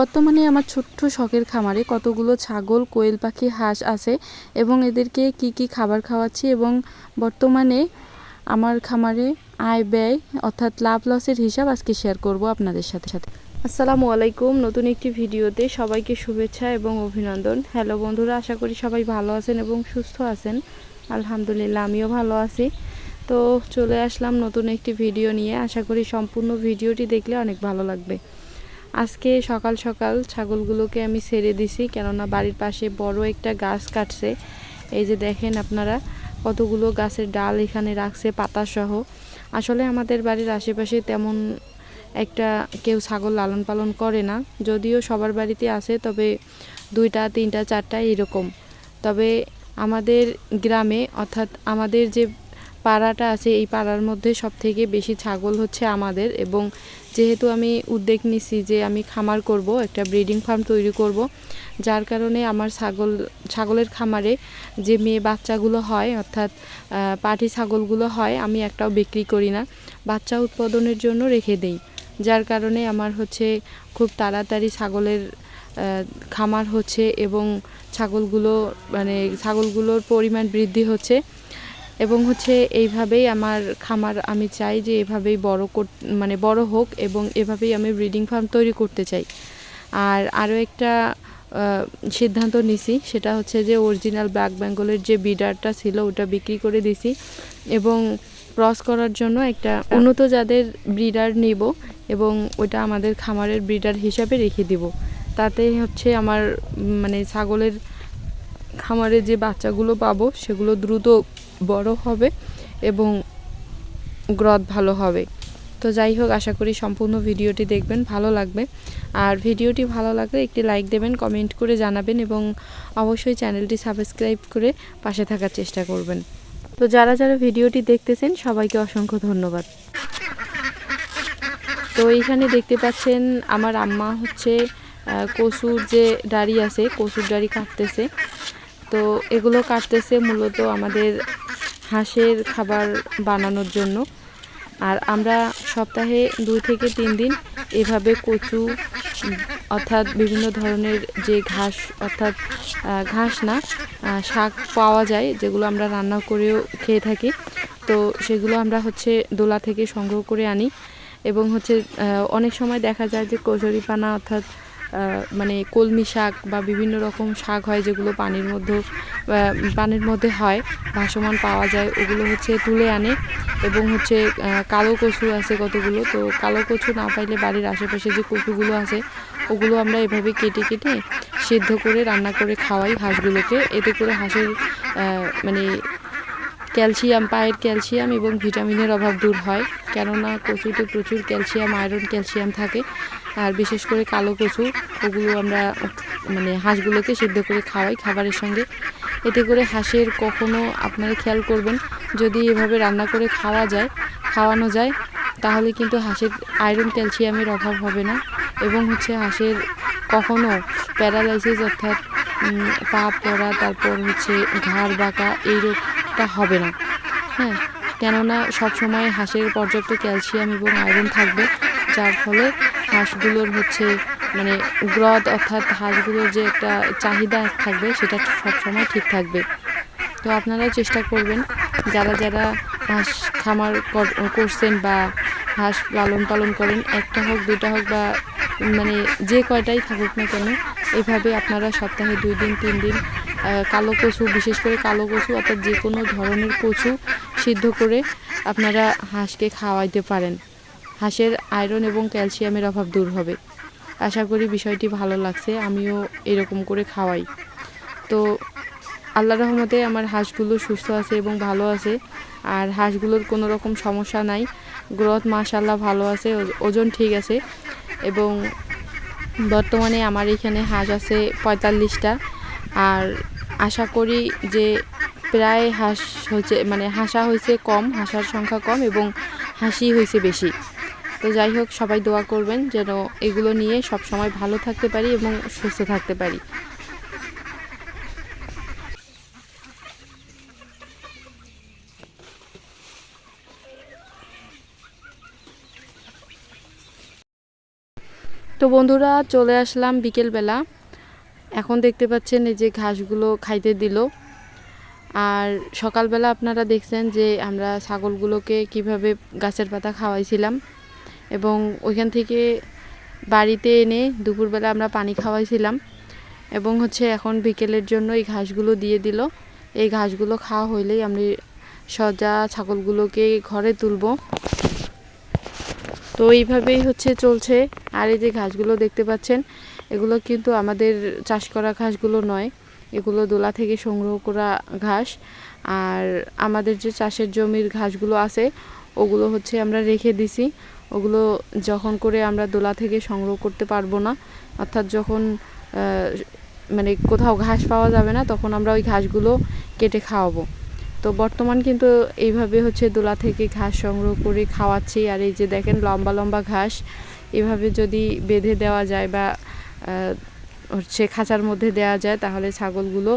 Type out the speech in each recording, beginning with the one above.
বর্তমানে আমার ছোট্ট শখের খামারে কতগুলো ছাগল, কোয়েল পাখি, হাঁস আছে এবং এদেরকে কি কি খাবার খাওয়াচ্ছি এবং বর্তমানে আমার খামারে আয় ব্যয় অর্থাৎ লাভ লসের হিসাব আজকে শেয়ার করব আপনাদের সাথে সাথে। আসসালামু আলাইকুম। নতুন একটি ভিডিওতে সবাইকে শুভেচ্ছা এবং অভিনন্দন। হ্যালো বন্ধুরা, আশা করি সবাই ভালো আছেন এবং সুস্থ আছেন। আলহামদুলিল্লাহ, আমিও ভালো আছি। তো চলে আসলাম নতুন একটি ভিডিও নিয়ে। আশা করি সম্পূর্ণ ভিডিওটি দেখলে অনেক ভালো লাগবে। আজকে সকাল সকাল ছাগলগুলোকে আমি ছেড়ে দিছি, কেননা বাড়ির পাশে বড় একটা গাছ কাটছে। এই যে দেখেন আপনারা, কতগুলো গাছের ডাল এখানে রাখছে, পাতাসহ। আসলে আমাদের বাড়ির আশেপাশে তেমন একটা কেউ ছাগল লালন পালন করে না। যদিও সবার বাড়িতে আছে, তবে দুইটা, তিনটা, চারটা এরকম। তবে আমাদের গ্রামে, অর্থাৎ আমাদের যে পাড়াটা আছে, এই পাড়ার মধ্যে সব থেকে বেশি ছাগল হচ্ছে আমাদের এবং যেহেতু আমি উদ্যোগ নিছি যে আমি খামার করব, একটা ব্রিডিং ফার্ম তৈরি করব, যার কারণে আমার ছাগল, ছাগলের খামারে যে মেয়ে বাচ্চাগুলো হয়, অর্থাৎ পাটি ছাগলগুলো হয়, আমি একটাও বিক্রি করি না। বাচ্চা উৎপাদনের জন্য রেখে দেই, যার কারণে আমার হচ্ছে খুব তাড়াতাড়ি ছাগলের খামার হচ্ছে এবং ছাগলগুলো মানে ছাগলগুলোর পরিমাণ বৃদ্ধি হচ্ছে। এবং হচ্ছে এইভাবেই আমার খামার আমি চাই যে এভাবেই বড় কর মানে বড় হোক এবং এভাবেই আমি ব্রিডিং ফার্ম তৈরি করতে চাই। আর আরও একটা সিদ্ধান্ত নিছি, সেটা হচ্ছে যে অরিজিনাল ব্ল্যাক বেঙ্গলের যে বিডারটা ছিল ওটা বিক্রি করে দিছি এবং ক্রস করার জন্য একটা উন্নত যাদের ব্রিডার নিব এবং ওটা আমাদের খামারের ব্রিডার হিসাবে রেখে দিব। তাতে হচ্ছে আমার মানে ছাগলের খামারে যে বাচ্চাগুলো পাবো সেগুলো দ্রুত বড় হবে এবং গ্রথ ভালো হবে। তো যাই হোক, আশা করি সম্পূর্ণ ভিডিওটি দেখবেন, ভালো লাগবে। আর ভিডিওটি ভালো লাগলে একটি লাইক দেবেন কমেন্ট করে জানাবেন এবং অবশ্যই চ্যানেলটি সাবস্ক্রাইব করে পাশে থাকার চেষ্টা করবেন। তো যারা যারা ভিডিওটি দেখতেছেন, সবাইকে অসংখ্য ধন্যবাদ। তো এইখানে দেখতে পাচ্ছেন আমার আম্মা হচ্ছে কচুর যে ডাড়ি আছে, কচুর ডাড়ি কাটতেছে। তো এগুলো কাটতেছে মূলত আমাদের হাঁসের খাবার বানানোর জন্য। আর আমরা সপ্তাহে দুই থেকে তিন দিন এভাবে কচু, অর্থাৎ বিভিন্ন ধরনের যে ঘাস, অর্থাৎ ঘাস না শাক পাওয়া যায়, যেগুলো আমরা রান্না করেও খেয়ে থাকি। তো সেগুলো আমরা হচ্ছে দোলা থেকে সংগ্রহ করে আনি এবং হচ্ছে অনেক সময় দেখা যায় যে কচুরিপানা, অর্থাৎ মানে কলমি শাক বা বিভিন্ন রকম শাক হয় যেগুলো পানির মধ্যে পানির মধ্যে হয়, ভাসমান পাওয়া যায়, ওগুলো হচ্ছে তুলে আনে এবং হচ্ছে কালো কচু আছে কতগুলো, তো কালো কচু না পাইলে বাড়ির আশেপাশে যে কচুগুলো আছে, ওগুলো আমরা এভাবে কেটে কেটে সিদ্ধ করে, রান্না করে খাওয়াই হাঁসগুলোকে। এতে করে হাঁসের মানে ক্যালসিয়াম, পায়ের ক্যালসিয়াম এবং ভিটামিনের অভাব দূর হয়। কেননা কচুতে প্রচুর ক্যালসিয়াম, আয়রন ক্যালসিয়াম থাকে। আর বিশেষ করে কালো কচু, ওগুলো আমরা মানে হাঁসগুলোকে সিদ্ধ করে খাওয়াই খাবারের সঙ্গে। এতে করে হাঁসের কখনো আপনারা খেয়াল করবেন, যদি এভাবে রান্না করে খাওয়া যায়, খাওয়ানো যায়, তাহলে কিন্তু হাঁসের আয়রন ক্যালসিয়ামের অভাব হবে না। এবং হচ্ছে হাঁসের কখনো প্যারালাইসিস অর্থাৎ পা পড়া, তারপর হচ্ছে ঘাড় বাঁকা এই রোগটা হবে না। হ্যাঁ কেননা সবসময় হাঁসের পর্যাপ্ত ক্যালসিয়াম এবং আয়রন থাকবে, যার ফলে হাঁসগুলোর হচ্ছে মানে গ্রথ অর্থাৎ হাঁসগুলোর যে একটা চাহিদা থাকবে, সেটা সবসময় ঠিক থাকবে। তো আপনারাও চেষ্টা করবেন, যারা যারা হাঁস খামার করছেন বা হাঁস লালন পালন করেন, একটা হোক দুটা হোক বা মানে যে কয়টাই থাকুক না কেন, এভাবে আপনারা সপ্তাহে দুই দিন, তিন দিন কালো কচু, বিশেষ করে কালো কচু অর্থাৎ যে কোনো ধরনের কচু সিদ্ধ করে আপনারা হাঁসকে খাওয়াইতে পারেন। হাঁসের আয়রন এবং ক্যালসিয়ামের অভাব দূর হবে। আশা করি বিষয়টি ভালো লাগছে, আমিও এরকম করে খাওয়াই। তো আল্লাহ রহমতে আমার হাঁসগুলো সুস্থ আছে এবং ভালো আছে, আর হাঁসগুলোর কোনো রকম সমস্যা নাই। গ্রোথ মাশাল্লাহ ভালো আছে ওজন ঠিক আছে এবং বর্তমানে আমার এখানে হাঁস আছে পঁয়তাল্লিশটা, আর আশা করি যে প্রায় হাঁস হচ্ছে মানে হাসা হয়েছে কম, হাসার সংখ্যা কম এবং হাসি হয়েছে বেশি। তো যাই হোক, সবাই দোয়া করবেন যেন এগুলো নিয়ে সব সময় ভালো থাকতে পারি এবং সুস্থ থাকতে পারি। তো বন্ধুরা, চলে আসলাম বিকেলবেলা। এখন দেখতে পাচ্ছেন এই যে ঘাসগুলো খাইতে দিল। আর সকালবেলা আপনারা দেখছেন যে আমরা ছাগলগুলোকে কীভাবে গাছের পাতা খাওয়াইছিলাম এবং ওইখান থেকে বাড়িতে এনে দুপুরবেলা আমরা পানি খাওয়াইছিলাম এবং হচ্ছে এখন বিকেলের জন্য এই ঘাসগুলো দিয়ে দিল। এই ঘাসগুলো খাওয়া হইলেই আমি সজা ছাগলগুলোকে ঘরে তুলবো। তো এইভাবেই হচ্ছে চলছে। আর এই যে ঘাসগুলো দেখতে পাচ্ছেন এগুলো কিন্তু আমাদের চাষ করা ঘাসগুলো নয়। এগুলো দোলা থেকে সংগ্রহ করা ঘাস। আর আমাদের যে চাষের জমির ঘাসগুলো আছে, ওগুলো হচ্ছে আমরা রেখে দিছি। ওগুলো যখন করে আমরা দোলা থেকে সংগ্রহ করতে পারব না, অর্থাৎ যখন মানে কোথাও ঘাস পাওয়া যাবে না, তখন আমরা ওই ঘাসগুলো কেটে খাওয়াবো। তো বর্তমান কিন্তু এইভাবে হচ্ছে দোলা থেকে ঘাস সংগ্রহ করে খাওয়াচ্ছি। আর এই যে দেখেন লম্বা লম্বা ঘাস, এভাবে যদি বেঁধে দেওয়া যায় বা হচ্ছে খাঁচার মধ্যে দেওয়া যায়, তাহলে ছাগলগুলো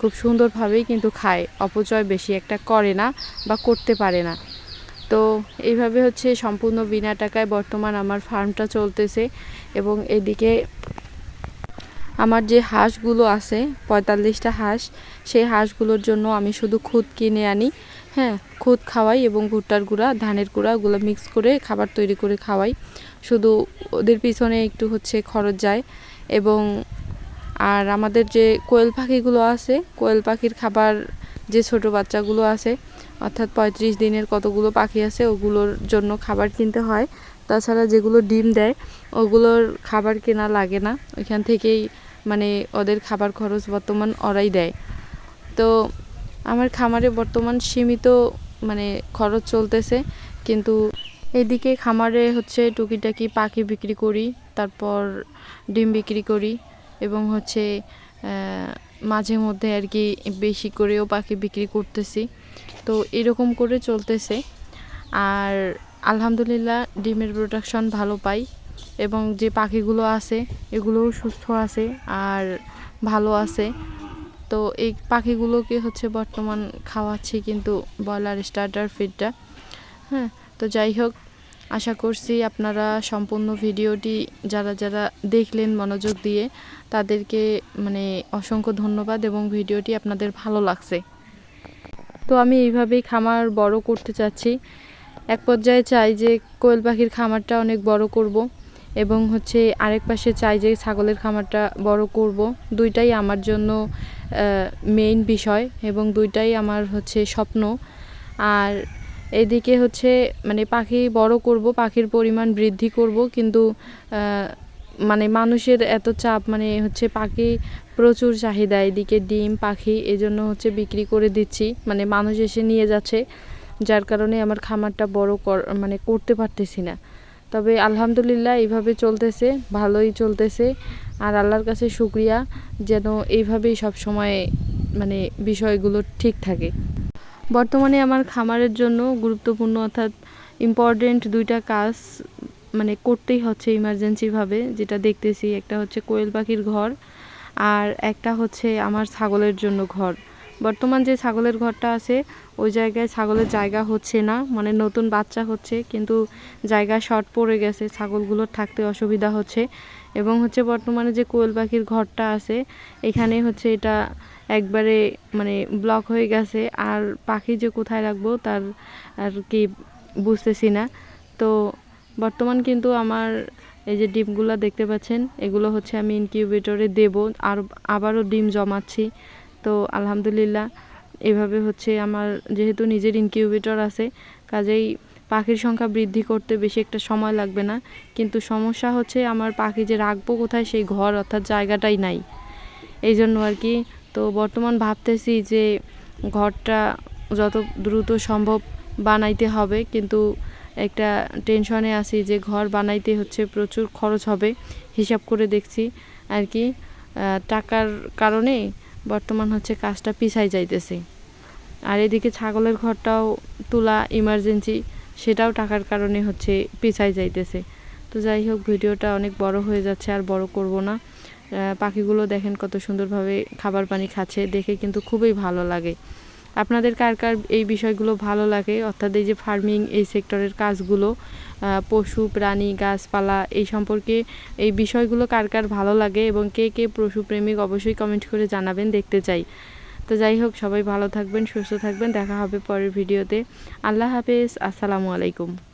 খুব সুন্দরভাবেই কিন্তু খায়। অপচয় বেশি একটা করে না বা করতে পারে না। তো এইভাবে হচ্ছে সম্পূর্ণ বিনা টাকায় বর্তমান আমার ফার্মটা চলতেছে এবং এদিকে আমার যে হাঁসগুলো আছে, পঁয়তাল্লিশটা হাঁস, সেই হাঁসগুলোর জন্য আমি শুধু খুদ কিনে আনি। হ্যাঁ খুদ খাওয়াই এবং ভুট্টার গুঁড়া, ধানের গুঁড়া, ওগুলো মিক্স করে খাবার তৈরি করে খাওয়াই। শুধু ওদের পিছনে একটু হচ্ছে খরচ যায় এবং আর আমাদের যে কোয়েল পাখিগুলো আছে, কোয়েল পাখির খাবার যে ছোট বাচ্চাগুলো আছে, অর্থাৎ পঁয়ত্রিশ দিনের কতগুলো পাখি আছে, ওগুলোর জন্য খাবার কিনতে হয়। তাছাড়া যেগুলো ডিম দেয়, ওগুলোর খাবার কেনা লাগে না। ওইখান থেকেই মানে ওদের খাবার খরচ বর্তমান ওরাই দেয়। তো আমার খামারে বর্তমান সীমিত মানে খরচ চলতেছে, কিন্তু এদিকে খামারে হচ্ছে টুকিটাকি পাখি বিক্রি করি, তারপর ডিম বিক্রি করি এবং হচ্ছে মাঝে মধ্যে আর কি বেশি করেও পাখি বিক্রি করতেছি। তো এরকম করে চলতেছে। আর আলহামদুলিল্লাহ ডিমের প্রোডাকশন ভালো পাই এবং যে পাখিগুলো আছে, এগুলোও সুস্থ আছে আর ভালো আছে। তো এই পাখিগুলোকে হচ্ছে বর্তমান খাওয়াচ্ছি কিন্তু ব্রয়লার স্টার্টার ফিডটা হ্যাঁ তো যাই হোক, আশা করছি আপনারা সম্পূর্ণ ভিডিওটি যারা যারা দেখলেন মনোযোগ দিয়ে, তাদেরকে মানে অসংখ্য ধন্যবাদ এবং ভিডিওটি আপনাদের ভালো লাগছে। তো আমি এইভাবেই খামার বড় করতে চাচ্ছি। এক পর্যায়ে চাই যে কোয়েল পাখির খামারটা অনেক বড় করব এবং হচ্ছে আরেক পাশে চাই যে ছাগলের খামারটা বড় করব। দুইটাই আমার জন্য মেইন বিষয় এবং দুইটাই আমার হচ্ছে স্বপ্ন। আর এদিকে হচ্ছে মানে পাখি বড় করব, পাখির পরিমাণ বৃদ্ধি করব, কিন্তু মানে মানুষের এত চাপ মানে হচ্ছে পাখি প্রচুর চাহিদা, এদিকে ডিম, পাখি, এজন্য হচ্ছে বিক্রি করে দিচ্ছি মানে মানুষ এসে নিয়ে যাচ্ছে, যার কারণে আমার খামারটা বড় কর মানে করতে পারতেছি না। তবে আলহামদুলিল্লাহ এইভাবে চলতেছে, ভালোই চলতেছে, আর আল্লাহর কাছে শুক্রিয়া, যেন এইভাবেই সব সময় মানে বিষয়গুলো ঠিক থাকে। বর্তমানে আমার খামারের জন্য গুরুত্বপূর্ণ অর্থাৎ ইম্পর্টেন্ট দুইটা কাজ মানে করতেই হচ্ছে ইমার্জেন্সিভাবে যেটা দেখতেছি। একটা হচ্ছে কোয়েল পাখির ঘর আর একটা হচ্ছে আমার ছাগলের জন্য ঘর। বর্তমান যে ছাগলের ঘরটা আছে, ওই জায়গায় ছাগলের জায়গা হচ্ছে না মানে নতুন বাচ্চা হচ্ছে, কিন্তু জায়গা শর্ট পড়ে গেছে, ছাগলগুলোর থাকতে অসুবিধা হচ্ছে। এবং হচ্ছে বর্তমানে যে কোয়েল পাখির ঘরটা আছে, এখানে হচ্ছে এটা একবারে মানে ব্লক হয়ে গেছে, আর পাখি যে কোথায় রাখব তার আর কি বুঝতেছি না। তো বর্তমান কিন্তু আমার এই যে ডিমগুলো দেখতে পাচ্ছেন, এগুলো হচ্ছে আমি ইনকিউবেটরে দেব, আর আবারও ডিম জমাচ্ছি। তো আলহামদুলিল্লাহ, এভাবে হচ্ছে আমার যেহেতু নিজের ইনকিউবেটর আছে, কাজেই পাখির সংখ্যা বৃদ্ধি করতে বেশি একটা সময় লাগবে না। কিন্তু সমস্যা হচ্ছে আমার পাখি যে রাখব কোথায়, সেই ঘর অর্থাৎ জায়গাটাই নাই। এই জন্য আর কি, তো বর্তমান ভাবতেছি যে ঘরটা যত দ্রুত সম্ভব বানাইতে হবে, কিন্তু একটা টেনশনে আছি যে ঘর বানাইতে হচ্ছে প্রচুর খরচ হবে, হিসাব করে দেখছি আর কি। টাকার কারণে বর্তমান হচ্ছে কাজটা পিছাই যাইতেছে। আর এদিকে ছাগলের ঘরটাও তোলা ইমার্জেন্সি সেটাও টাকার কারণে হচ্ছে পিছাই যাইতেছে। তো যাই হোক, ভিডিওটা অনেক বড় হয়ে যাচ্ছে, আর বড় করব না। পাখিগুলো দেখেন কত সুন্দরভাবে খাবার পানি খাচ্ছে, দেখে কিন্তু খুবই ভালো লাগে। আপনাদের কার কার এই বিষয়গুলো ভালো লাগে? অর্থাৎ এই যে ফার্মিং এই সেক্টরের কাজগুলো পশু, প্রাণী, গাছপালা এই সম্পর্কে এই বিষয়গুলো কার কার ভালো লাগে এবং কে কে পশুপ্রেমিক অবশ্যই কমেন্ট করে জানাবেন, দেখতে চাই। তো যাই হোক, সবাই ভালো থাকবেন, সুস্থ থাকবেন, দেখা হবে পরের ভিডিওতে আল্লাহ হাফেজ, আসসালামু আলাইকুম।